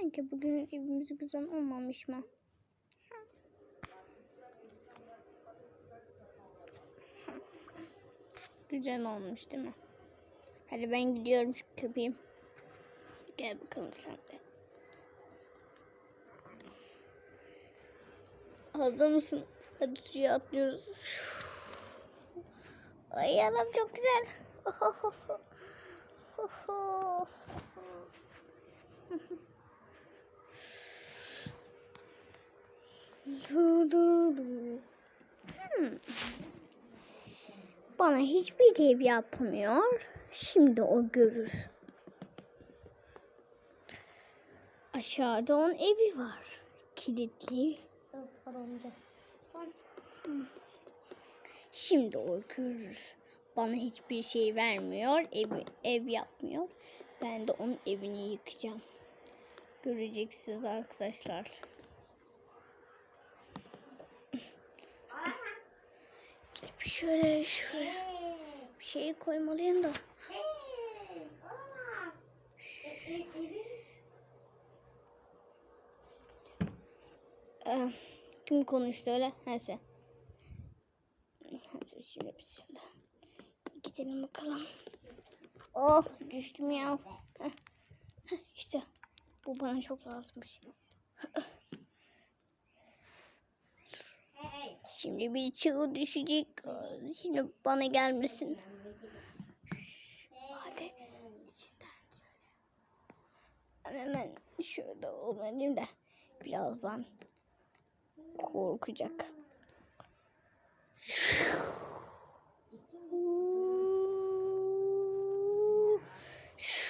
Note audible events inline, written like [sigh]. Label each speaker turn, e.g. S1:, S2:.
S1: Sanki bugün evimiz güzel olmamış mı? Güzel olmuş değil mi? Hadi ben gidiyorum şu köpeğim. Gel bakalım sen de. Hazır mısın? Hadi suya atlıyoruz. Ay anam çok güzel. [laughs] Hmm. Bana hiçbir ev yapmıyor. Şimdi o görür. Aşağıda onun evi var. Kilitli. Şimdi o görür. Bana hiçbir şey vermiyor. Ev, ev yapmıyor. Ben de onun evini yıkacağım. Göreceksiniz arkadaşlar. Gidip şöyle şuraya bir şey koymalıyım da. Kim konuştu öyle? Neyse. Hadi şimdi biz şöyle gidelim bakalım. Oh düştüm ya. Heh. Heh, İşte bu bana çok lazımmış. Şimdi bir çığ düşecek. Şimdi bana gelmesin. Hadi. Hemen şöyle olmalıyım da birazdan korkacak. Çok